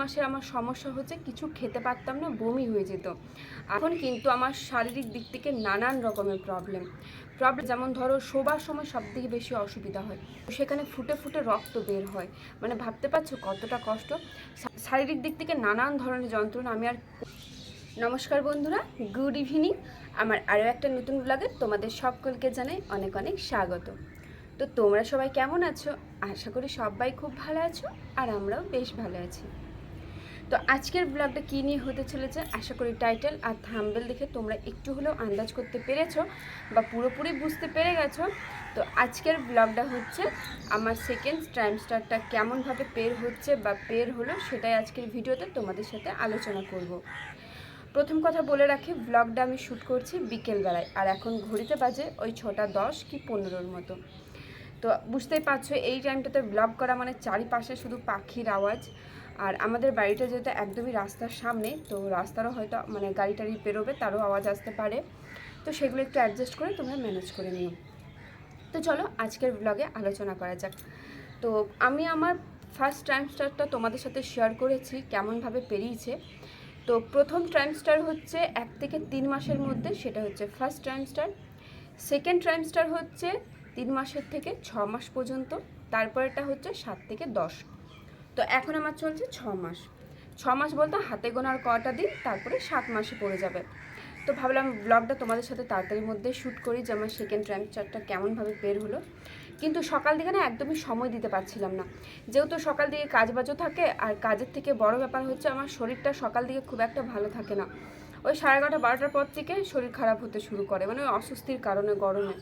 মাসের আমার সমস্যা হচ্ছে, কিছু খেতে পারতাম না, বমি হয়ে যেত। এখন কিন্তু আমার শারীরিক দিক থেকে নানান রকমের প্রবলেম প্রবলেম যেমন ধরো, শোবার সময় সব থেকে বেশি অসুবিধা হয়। সেখানে ফুটে ফুটে রক্ত বের হয়। মানে ভাবতে পারছ কতটা কষ্ট? শারীরিক দিক থেকে নানান ধরনের যন্ত্রণা। আমি আর নমস্কার বন্ধুরা গুড ইভিনিং আমার আরও একটা নতুন ব্লগে তোমাদের সকলকে জানাই অনেক অনেক স্বাগত। তো তোমরা সবাই কেমন আছো? আশা করি সবাই খুব ভালো আছো, আর আমরাও বেশ ভালো আছি। তো আজকের ব্লগটা কী নিয়ে হতে চলেছে আশা করি টাইটেল আর থাম্বেল দেখে তোমরা একটু হলেও আন্দাজ করতে পেরেছ বা পুরোপুরি বুঝতে পেরে গেছো। তো আজকের ব্লগটা হচ্ছে আমার সেকেন্ড ট্রাইমস্টারটা কেমনভাবে পের হচ্ছে বা পের হলো সেটাই আজকের ভিডিওতে তোমাদের সাথে আলোচনা করব। প্রথম কথা বলে রাখি ব্লগটা আমি শ্যুট করছি বিকেলবেলায় আর এখন ঘড়িতে বাজে ওই ছটা দশ কি পনেরোর মতো। তো বুঝতেই পারছ এই টাইমটাতে ব্লগ করা মানে চারিপাশে শুধু পাখির আওয়াজ। আর আমাদের বাড়িটা যেহেতু একদমই রাস্তার সামনে, তো রাস্তারও হয়তো মানে গাড়ি টাড়ি বেরোবে, তারও আওয়াজ আসতে পারে। তো সেগুলো একটু অ্যাডজাস্ট করে তোমরা ম্যানেজ করে নিও। তো চলো আজকের ব্লগে আলোচনা করা যাক। তো আমি আমার ফার্স্ট ট্রাইমস্টারটা তোমাদের সাথে শেয়ার করেছি, কেমনভাবে পেরিয়েছে। তো প্রথম ট্রাইমস্টার হচ্ছে এক থেকে তিন মাসের মধ্যে, সেটা হচ্ছে ফার্স্ট ট্রাইমস্টার সেকেন্ড ট্রাইমস্টার হচ্ছে তিন মাসের থেকে ছ মাস পর্যন্ত তারপরেটা হচ্ছে সাত থেকে দশ। তো এখন আমার চলছে ছ মাস। ছ মাস বলতে হাতে গোনার কটা দিন, তারপরে সাত মাসে পড়ে যাবে। তো ভাবলাম ব্লগটা তোমাদের সাথে তাড়াতাড়ির মধ্যে শ্যুট করি যে আমার সেকেন্ড ট্রাইমস্টারটা কেমনভাবে বের হলো। কিন্তু সকাল দিকে না একদমই সময় দিতে পারছিলাম না। যেহেতু সকাল দিকে কাজ বাজও থাকে, আর কাজের থেকে বড় ব্যাপার হচ্ছে আমার শরীরটা সকাল দিকে খুব একটা ভালো থাকে না। ওই সাড়ে এগারোটা, বারোটার পর থেকে শরীর খারাপ হতে শুরু করে মানে অস্বস্তির কারণে গরমে।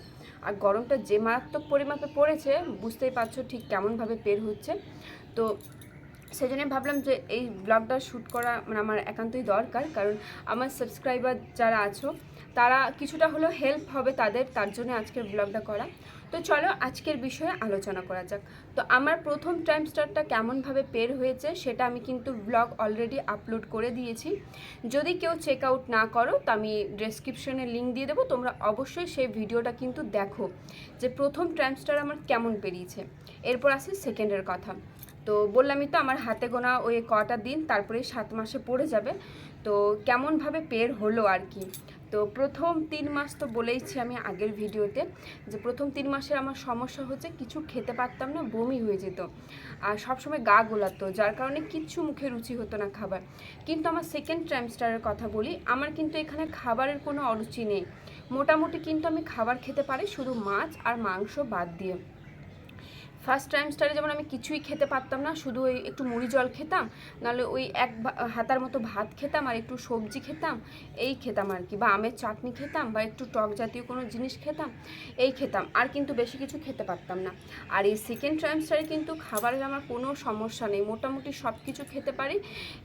আর গরমটা যে মারাত্মক পরিমাপে পড়েছে, বুঝতেই পারছ ঠিক কেমনভাবে বের হচ্ছে। তো সেই জন্য ভাবলাম যে এই ব্লগটা শ্যুট করা মানে আমার একান্তই দরকার। কারণ আমার সাবস্ক্রাইবার যারা আছো, তারা কিছুটা হলেও হেল্প হবে তাদের, তার জন্য আজকের ব্লগটা করা। তো চলো আজকের বিষয়ে আলোচনা করা যাক। তো আমার প্রথম টাইম স্টারটা কেমনভাবে পের হয়েছে, সেটা আমি কিন্তু ব্লগ অলরেডি আপলোড করে দিয়েছি। যদি কেউ চেক আউট না করো, তো আমি ডেসক্রিপশনে লিঙ্ক দিয়ে দেবো। তোমরা অবশ্যই সেই ভিডিওটা কিন্তু দেখো যে প্রথম ট্রাইমস্টার আমার কেমন পেরিয়েছে। এরপর আসি সেকেন্ডের কথা। তো বললামই তো আমার হাতে গোনা ওই কটা দিন, তারপরে সাত মাসে পড়ে যাবে। তো কেমনভাবে পের হলো আর কি? তো প্রথম তিন মাস তো বলেইছি আমি আগের ভিডিওতে যে প্রথম তিন মাসের আমার সমস্যা হচ্ছে কিছু খেতে পারতাম না, বমি হয়ে যেত। আর সবসময় গা গোলাতো, যার কারণে কিচ্ছু মুখে রুচি হতো না খাবার। কিন্তু আমার সেকেন্ড ট্রাইমস্টারের কথা বলি, আমার কিন্তু এখানে খাবারের কোনো অরুচি নেই। মোটামুটি কিন্তু আমি খাবার খেতে পারি শুধু মাছ আর মাংস বাদ দিয়ে। ফার্স্ট টাইমস্টারে যেমন আমি কিছুই খেতে পারতাম না, শুধু ওই একটু মুড়ি জল খেতাম, নাহলে ওই এক হাতার মতো ভাত খেতাম আর একটু সবজি খেতাম, এই খেতাম আর কি। বা আমের চাটনি খেতাম বা একটু টক জাতীয় কোনো জিনিস খেতাম, এই খেতাম, আর কিন্তু বেশি কিছু খেতে পারতাম না। আর এই সেকেন্ড টাইমস্টারে কিন্তু খাবারের আমার কোনো সমস্যা নেই, মোটামুটি সব কিছু খেতে পারি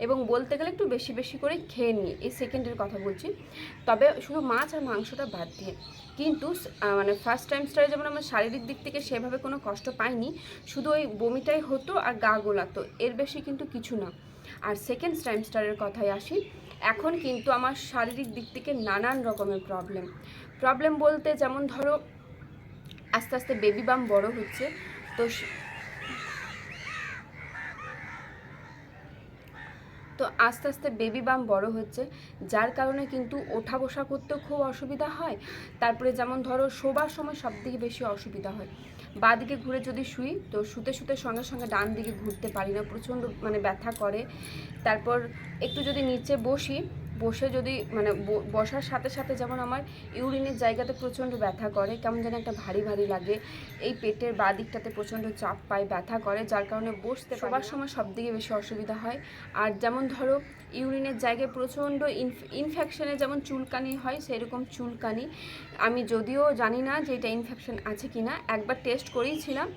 এবং বলতে গেলে একটু বেশি বেশি করে খেয়ে নিই, এই সেকেন্ডের কথা বলছি। তবে শুধু মাছ আর মাংসটা বাদ দিয়ে, কিন্তু মানে ফার্স্ট টাইমস্টারে যেমন আমার শারীরিক দিক থেকে সেভাবে কোনো কষ্ট পাইনি শুধু ওই বমিটাই হতো আর গা গোলাতো, এর বেশি কিন্তু কিছু না। আর সেকেন্ড টাইমস্টারের কথায় আসি, এখন কিন্তু আমার শারীরিক দিক থেকে নানান রকমের প্রবলেম প্রবলেম বলতে যেমন ধরো, আস্তে আস্তে বেবি বাম বড় হচ্ছে, তো সে- তো আস্তে আস্তে বেবি বাম বড় হচ্ছে, যার কারণে কিন্তু ওঠা বসা করতেও খুব অসুবিধা হয়। তারপরে যেমন ধরো শোবার সময় সব থেকে বেশি অসুবিধা হয়। বাঁদিকে ঘুরে যদি শুই, তো শুতে শুতে সঙ্গে সঙ্গে ডান দিকে ঘুরতে পারি না, প্রচণ্ড মানে ব্যথা করে। তারপর একটু যদি নিচে বসি বসে যদি মানে বসার সাথে সাথে যেমন আমার ইউরিনের জায়গাতে প্রচণ্ড ব্যথা করে কেমন যেন একটা ভারী ভারী লাগে। এই পেটের বা দিকটাতে প্রচণ্ড চাপ পায় ব্যথা করে যার কারণে বসতে সবার সময় সব দিকে বেশি অসুবিধা হয়। আর যেমন ধরো ইউরিনের জায়গায় প্রচণ্ড ইনফেকশনে যেমন চুলকানি হয়, সেরকম চুলকানি। আমি যদিও জানি না যে এটা ইনফেকশন আছে কি না একবার টেস্ট করেইছিলাম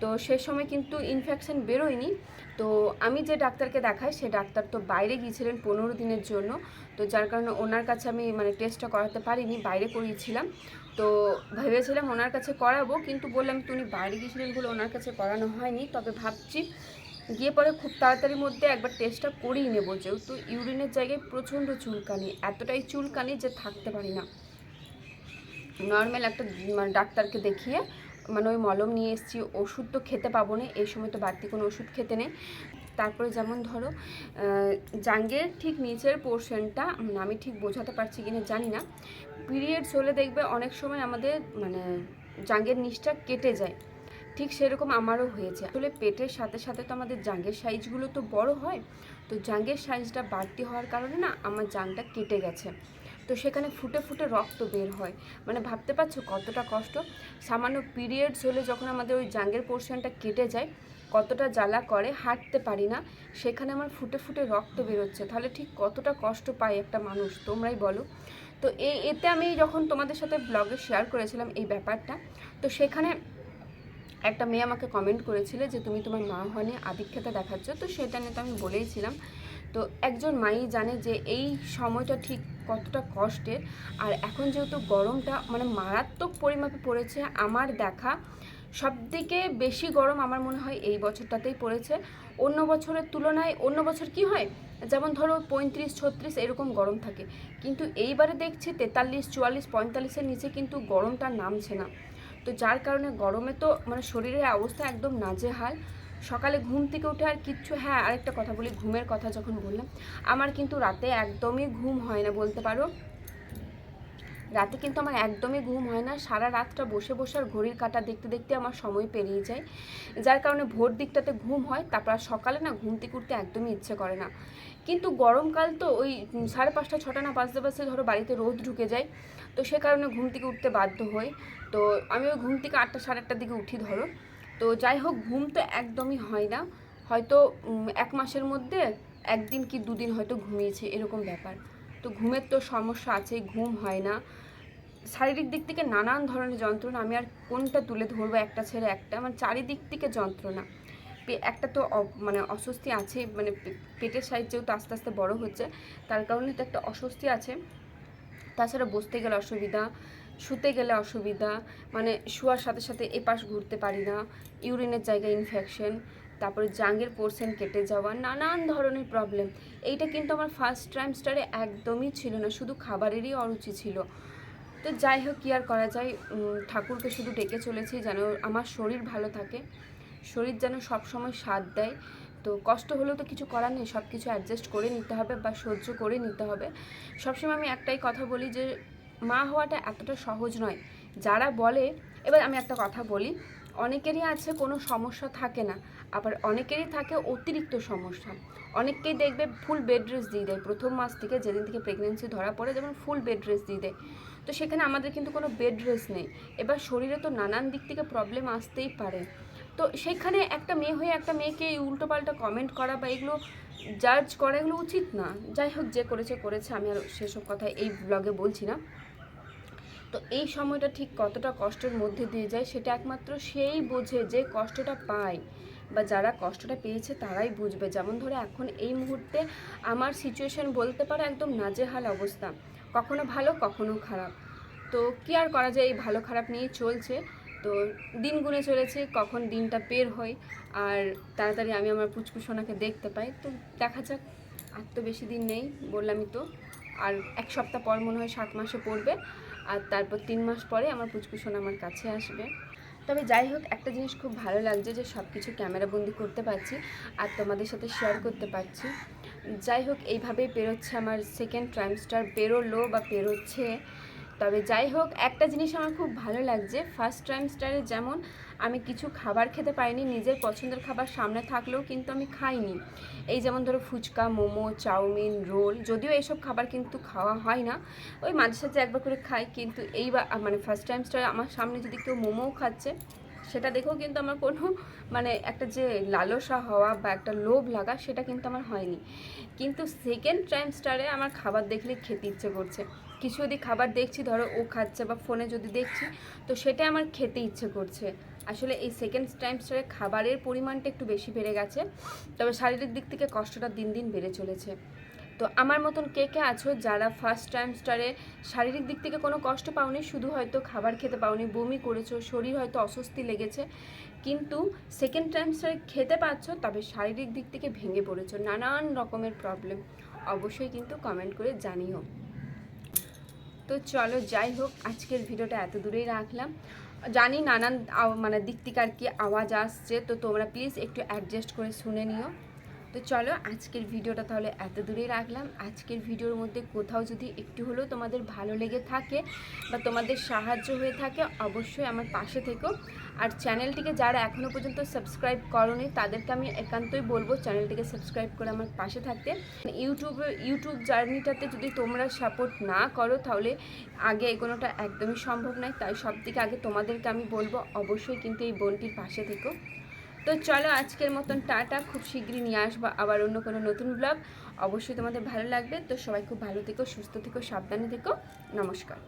তো সে সময় কিন্তু ইনফেকশন বেরোয়নি। তো আমি যে ডাক্তারকে দেখাই, সে ডাক্তার তো বাইরে গিয়েছিলেন পনেরো দিনের জন্য। তো যার কারণে ওনার কাছে আমি মানে টেস্টটা করাতে পারিনি, বাইরে করিয়েছিলাম। তো ভেবেছিলাম ওনার কাছে করাবো, কিন্তু বললাম তো উনি বাইরে গিয়েছিলেন বলে ওনার কাছে করানো হয়নি। তবে ভাবছি গিয়ে পরে খুব তাড়াতাড়ির মধ্যে একবার টেস্টটা করেই নেব যেহেতু ইউরিনের জায়গায় প্রচণ্ড চুলকানি, এতটাই চুলকানি যে থাকতে পারি না। নর্মাল একটা মানে ডাক্তারকে দেখিয়ে মানে ওই মলম নিয়ে এসেছি, ওষুধ তো খেতে পাবো না, এই সময় তো বাড়তি কোনো ওষুধ খেতে নেই। তারপরে যেমন ধরো জাঙ্গের ঠিক নিচের পোর্শনটা আমি ঠিক বোঝাতে পারছি কিনা জানি না। পিরিয়ডস হলে দেখবে অনেক সময় আমাদের মানে জাঙ্গের নিচটা কেটে যায়। ঠিক সেরকম আমারও হয়েছে। আসলে পেটের সাথে সাথে তো আমাদের জাঙ্গের সাইজগুলো তো বড় হয়। তো জাঙ্গের সাইজটা বাড়তি হওয়ার কারণে না আমার জাঙ্গটা কেটে গেছে। তো সেখানে ফুটে ফুটে রক্ত বের হয়। মানে ভাবতে পারছ কতটা কষ্ট? সামান্য পিরিয়ডস হলে যখন আমাদের ওই জাঙ্গের পোর্শনটা কেটে যায়, কতটা জ্বালা করে হাঁটতে পারি না, সেখানে আমার ফুটে ফুটে রক্ত বেরোচ্ছে তাহলে ঠিক কতটা কষ্ট পায় একটা মানুষ? তোমরাই বলো। তো এতে আমি যখন তোমাদের সাথে ব্লগে শেয়ার করেছিলাম এই ব্যাপারটা, তো সেখানে একটা মেয়ে আমাকে কমেন্ট করেছিল যে তুমি তোমার মা হওয়া নিয়ে দেখাচ্ছ, তো সেটা নিয়ে তো আমি বলেইছিলাম। তো একজন মাই জানে যে এই সময়টা ঠিক কতটা কষ্টের, আর এখন যেহেতু গরমটা মানে মারাত্মক পরিমাপে পড়েছে, আমার দেখা সবথেকে বেশি গরম আমার মনে হয় এই বছরটাতেই পড়েছে। অন্য বছরের তুলনায় অন্য বছর কি হয়? যেমন ধরো পঁয়ত্রিশ, ছত্রিশ এরকম গরম থাকে। কিন্তু এইবারে দেখছি তেতাল্লিশ, চুয়াল্লিশ, পঁয়তাল্লিশের নিচে কিন্তু গরমটা নামছে না। তো যার কারণে গরমে তো মানে শরীরের অবস্থা একদম নাজেহাল। সকালে ঘুম থেকে উঠে আর কিচ্ছু হ্যাঁ আরেকটা কথা বলি, ঘুমের কথা যখন বললাম, আমার কিন্তু রাতে একদমই ঘুম হয় না বলতে পারো। রাতে কিন্তু আমার একদমই ঘুম হয় না, সারা রাতটা বসে বসে আর ঘড়ির কাঁটা দেখতে দেখতে আমার সময় পেরিয়ে যায়। যার কারণে ভোর দিকটাতে ঘুম হয়, তারপর সকালে না ঘুম থেকে উঠতে একদমই ইচ্ছে করে না। কিন্তু গরমকাল তো ওই সাড়ে পাঁচটা, ছটা না বাজতে বাজতে ধরো বাড়িতে রোদ ঢুকে যায়, তো সে কারণে ঘুম থেকে উঠতে বাধ্য হই। তো আমি ওই ঘুম থেকে আটটা সাড়ে আটটার দিকে উঠি, ধরো। তো যাই হোক, ঘুম তো একদমই হয় না। হয়তো এক মাসের মধ্যে একদিন কি দুদিন হয়তো ঘুমিয়েছে, এরকম ব্যাপার। তো ঘুমের তো সমস্যা আছে ঘুম হয় না। শারীরিক দিক থেকে নানান ধরনের যন্ত্রণা, আমি আর কোনটা তুলে ধরবো, একটা ছেড়ে একটা মানে চারিদিক থেকে যন্ত্রণা। একটা তো মানে অস্বস্তি আছে মানে পেটের সাইজ যেহেতু আস্তে আস্তে বড় হচ্ছে, তার কারণে তো একটা অস্বস্তি আছে। তাছাড়া বসতে গেলে অসুবিধা শুতে গেলে অসুবিধা মানে শোয়ার সাথে সাথে এপাশ ঘুরতে পারি না, ইউরিনের জায়গায় ইনফেকশন তারপরে জাঙ্গের পোর্শন কেটে যাওয়া, নানান ধরনের প্রবলেম এইটা কিন্তু আমার ফার্স্ট ট্রাইমস্টারে একদমই ছিল না, শুধু খাবারেরই অরুচি ছিল। তো যাই হোক, কী আর করা যায়? ঠাকুরকে শুধু ডেকে চলেছি যেন আমার শরীর ভালো থাকে। শরীর যেন সবসময় সাথ দেয়। তো কষ্ট হলেও তো কিছু করার নেই সব কিছু অ্যাডজাস্ট করে নিতে হবে বা সহ্য করে নিতে হবে। সবসময় আমি একটাই কথা বলি যে মা হওয়াটা এতটা সহজ নয়। যারা বলে, এবার আমি একটা কথা বলি, অনেকেরই আছে কোনো সমস্যা থাকে না, আবার অনেকেরই থাকে অতিরিক্ত সমস্যা। অনেককেই দেখবে ফুল বেড রেস্ট দিয়ে দেয়। প্রথম মাস থেকে যেদিন থেকে প্রেগনেন্সি ধরা পড়ে যেমন ফুল বেড রেস্ট দিয়ে দেয়। তো সেখানে আমাদের কিন্তু কোনো বেড রেস্ট নেই। এবার শরীরে তো নানান দিক থেকে প্রবলেম আসতেই পারে। তো সেখানে একটা মেয়ে হয়ে একটা মেয়েকে এই উল্টোপাল্টা কমেন্ট করা বা এগুলো জাজ করা এগুলো উচিত না। যাই হোক, যে করেছে করেছে, আমি আর সেসব কথা এই ব্লগে বলছি না। তো এই সময়টা ঠিক কতটা কষ্টের মধ্যে দিয়ে যায় সেটা একমাত্র সেই বোঝে যে কষ্টটা পায় বা যারা কষ্টটা পেয়েছে তারাই বুঝবে। যেমন ধরে এখন এই মুহূর্তে আমার সিচুয়েশন বলতে পারো একদম নাজেহাল অবস্থা। কখনো ভালো, কখনো খারাপ। তো কী আর করা যায়? এই ভালো, খারাপ নিয়ে চলছে। তো দিন গুনে চলেছে, কখন দিনটা বের হয় আর তাড়াতাড়ি আমি আমার পুচকুসোনাকে দেখতে পাই। তো দেখা যাক, আর তো বেশি দিন নেই বললামই তো। আর এক সপ্তাহ পর মনে হয় সাত মাসে পড়বে। আর তারপর তিন মাস পরে আমার পুচকুসোনা আমার কাছে আসবে। তবে যাই হোক, একটা জিনিস খুব ভালো লাগছে যে সব কিছু ক্যামেরাবন্দি করতে পারছি আর তোমাদের সাথে শেয়ার করতে পারছি। যাই হোক, এইভাবেই পেরোচ্ছে আমার সেকেন্ড ট্রাইমস্টার পেরোলো বা পেরোচ্ছে। তবে যাই হোক, একটা জিনিস আমার খুব ভালো লাগছে। ফার্স্ট ট্রাইমস্টারে যেমন আমি কিছু খাবার খেতে পাইনি নিজের পছন্দের খাবার সামনে থাকলেও কিন্তু আমি খাইনি। এই যেমন ধরো ফুচকা, মোমো, চাউমিন, রোল, যদিও এইসব খাবার কিন্তু খাওয়া হয় না। ওই মাঝে সাঝে একবার করে খাই, কিন্তু এইবার মানে ফার্স্ট টাইমসটা আমার সামনে যদি কেউ মোমোও খাচ্ছে সেটা দেখেও কিন্তু আমার কোনো মানে একটা যে লালসা হওয়া বা একটা লোভ লাগা সেটা কিন্তু আমার হয়নি। কিন্তু সেকেন্ড টাইমস্টারে আমার খাবার দেখলে খেতে ইচ্ছে করছে। কিছু যদি খাবার দেখছি, ধরো ও খাচ্ছে বা ফোনে যদি দেখছি, তো সেটা আমার খেতে ইচ্ছে করছে। আসলে এই সেকেন্ড টাইমস্টারে খাবারের পরিমাণটা একটু বেশি বেড়ে গেছে, তবে শারীরিক দিক থেকে কষ্টটা দিন দিন বেড়ে চলেছে। তো আমার মতন কে কে আছো যারা ফার্স্ট টাইমস্টারে শারীরিক দিক থেকে কোনো কষ্ট পাওনি, শুধু হয়তো খাবার খেতে পাওনি, বমি করেছ, শরীর হয়তো অস্বস্তি লেগেছে, কিন্তু সেকেন্ড টাইমস্টারে খেতে পাচ্ছ তবে শারীরিক দিক থেকে ভেঙে পড়েছো, নানান রকমের প্রবলেম অবশ্যই কিন্তু কমেন্ট করে জানিও। তো চলো যাই হোক, আজকের ভিডিওটা এত দূরেই রাখলাম। জানি নানান মানে দিক থেকে আর কি আওয়াজ আসছে, তো তোমরা প্লিজ একটু অ্যাডজাস্ট করে শুনে নিও। তো চলো আজকের ভিডিওটা তাহলে এত দূরেই রাখলাম। আজকের ভিডিওর মধ্যে কোথাও যদি একটু হলেও তোমাদের ভালো লেগে থাকে বা তোমাদের সাহায্য হয়ে থাকে, অবশ্যই আমার পাশে থেকো। আর চ্যানেলটিকে যারা এখনও পর্যন্ত সাবস্ক্রাইব করনি, তাদেরকে আমি একান্তই বলব চ্যানেলটিকে সাবস্ক্রাইব করে আমার পাশে থাকতে। ইউটিউবে, ইউটিউব জার্নিটাতে যদি তোমরা সাপোর্ট না করো, তাহলে আগে এগোনোটা একদমই সম্ভব নয়। তাই সব থেকে আগে তোমাদেরকে আমি বলব, অবশ্যই কিন্তু এই বোনটির পাশে থেকো। তো চলো আজকের মতন টাটা, খুব শীঘ্রই নিয়ে আসব আবার অন্য কোনো নতুন ব্লগ অবশ্যই তোমাদের ভালো লাগবে, তো সবাই খুব ভালো থেকো, সুস্থ থেকো, সাবধানে থেকো, নমস্কার।